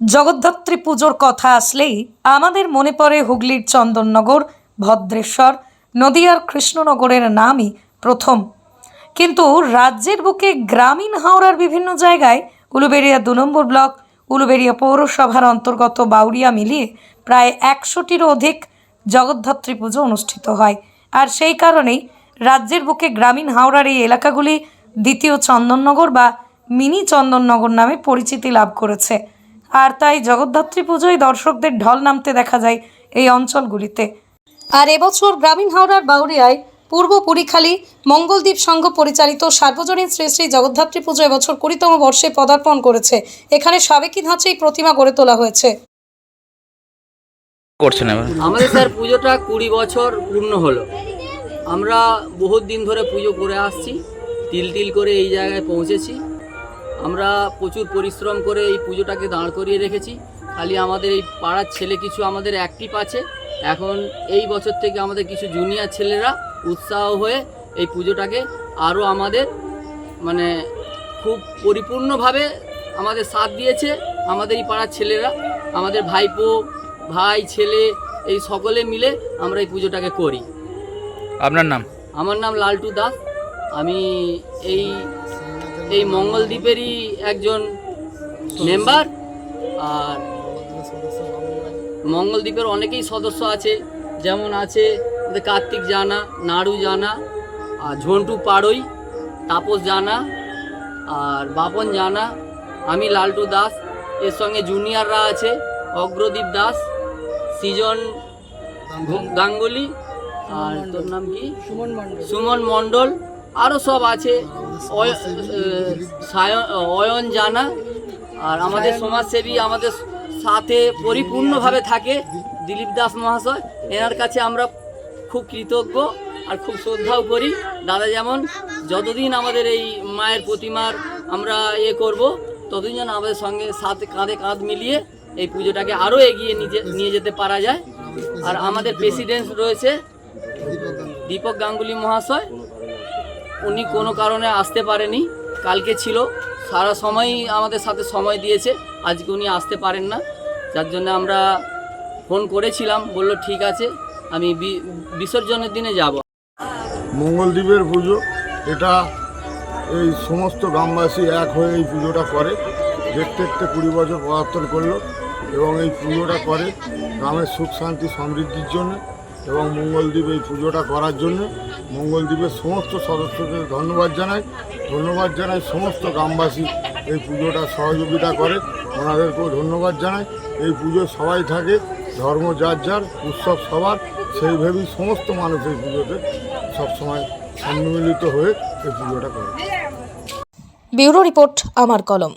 জগদ্ধাত্রী পুজোর কথা আসলেই আমাদের মনে পড়ে হুগলির চন্দননগর, ভদ্রেশ্বর, নদিয়ার কৃষ্ণনগরের নামই প্রথম। কিন্তু রাজ্যের বুকে গ্রামীণ হাওড়ার বিভিন্ন জায়গায় উলুবেড়িয়া দু নম্বর ব্লক, উলুবেড়িয়া পৌরসভার অন্তর্গত বাউরিয়া মিলিয়ে প্রায় একশোটিরও অধিক জগদ্ধাত্রী পুজো অনুষ্ঠিত হয়। আর সেই কারণেই রাজ্যের বুকে গ্রামীণ হাওড়ার এই এলাকাগুলি দ্বিতীয় চন্দননগর বা মিনি চন্দননগর নামে পরিচিতি লাভ করেছে। আর তাই জগদ্ধাত্রী পুজোয় দর্শকদের ঢল নামতে দেখা যায় এই অঞ্চলগুলিতে। আর এবছর গ্রামীণ হাওড়ার বাউরিয়ায় পূর্ব পুরীখালী মঙ্গলদ্বীপ সংঘ পরিচালিত সার্বজনীন শ্রী শ্রী জগদ্ধাত্রী পুজো এবছর কুড়িতম বর্ষে পদার্পণ করেছে। এখানে সাবেকি ধাঁচেই প্রতিমা গড়ে তোলা হয়েছে। করছেন আমাদের স্যার পুজোটা কুড়ি বছর পূর্ণ হলো। আমরা বহুত দিন ধরে পুজো করে আসছি তিল তিল করে এই জায়গায় পৌঁছেছি। আমরা প্রচুর পরিশ্রম করে এই পুজোটাকে দাঁড় করিয়ে রেখেছি। খালি আমাদের এই পাড়ার ছেলে কিছু আমাদের অ্যাক্টিভ আছে। এখন এই বছর থেকে আমাদের কিছু জুনিয়র ছেলেরা উৎসাহ হয়ে এই পুজোটাকে আরও আমাদের মানে খুব পরিপূর্ণভাবে আমাদের সাথ দিয়েছে আমাদের এই পাড়ার ছেলেরা। আমাদের ভাইপো ভাই ছেলে এই সকলে মিলে আমরা এই পুজোটাকে করি। আপনার নাম? আমার নাম লালটু দাস। আমি এই এই মঙ্গলদ্বীপেরই একজন মেম্বার আর মঙ্গলদ্বীপের অনেকেই সদস্য আছে যেমন আছে কার্তিক জানা নাড়ু জানা আর ঝন্টু পাড়ই তাপস জানা আর বাপন জানা আমি লালটু দাস এর সঙ্গে জুনিয়ররা আছে অগ্রদীপ দাস সৃজন গাঙ্গুলি আর তোর নাম কি? সুমন মণ্ডল। সুমন মণ্ডল আরও সব আছে। অয়ন জানা আর আমাদের সমাজসেবী আমাদের সাথে পরিপূর্ণভাবে থাকে দিলীপ দাস মহাশয়। এনার কাছে আমরা খুব কৃতজ্ঞ আর খুব শ্রদ্ধাও করি। দাদা যেমন, যতদিন আমাদের এই মায়ের প্রতিমার আমরা এ করব, ততদিন যেন আমাদের সঙ্গে সাথে কাঁধে কাঁধ মিলিয়ে এই পুজোটাকে আরও এগিয়ে নিয়ে যেতে পারা যায়। আর আমাদের প্রেসিডেন্ট রয়েছে দীপক গাঙ্গুলি মহাশয়। উনি কোনো কারণে আসতে পারেনি। কালকে ছিল, সারা সময়ই আমাদের সাথে সময় দিয়েছে, আজকে উনি আসতে পারেন না। যার জন্য আমরা ফোন করেছিলাম, বলল, ঠিক আছে, আমি বিসর্জনের দিনে যাব। মঙ্গলদ্বীপের পুজো, এটা এই সমস্ত গ্রামবাসী এক হয়ে এই পুজোটা করে। দেখতে দেখতে কুড়ি বছর পদার্পণ করল এবং এই পুজোটা করে গ্রামের সুখ, শান্তি, সমৃদ্ধির জন্য। এবং মঙ্গলদ্বীপ এই পুজোটা করার জন্য মঙ্গলদ্বীপের সমস্ত সদস্যদের ধন্যবাদ জানাই। ধন্যবাদ জানাই সমস্ত গ্রামবাসী এই পুজোটা সহযোগিতা করে। ওনাদেরকেও ধন্যবাদ জানাই। এই পুজো সবাই থাকে, ধর্ম যার যার, উৎসব সবার সেইভাবেই সমস্ত মানুষ এই পুজোতে সবসময় সম্মিলিত হয়ে এই পুজোটা করে। ব্যুরো রিপোর্ট, আমার কলম।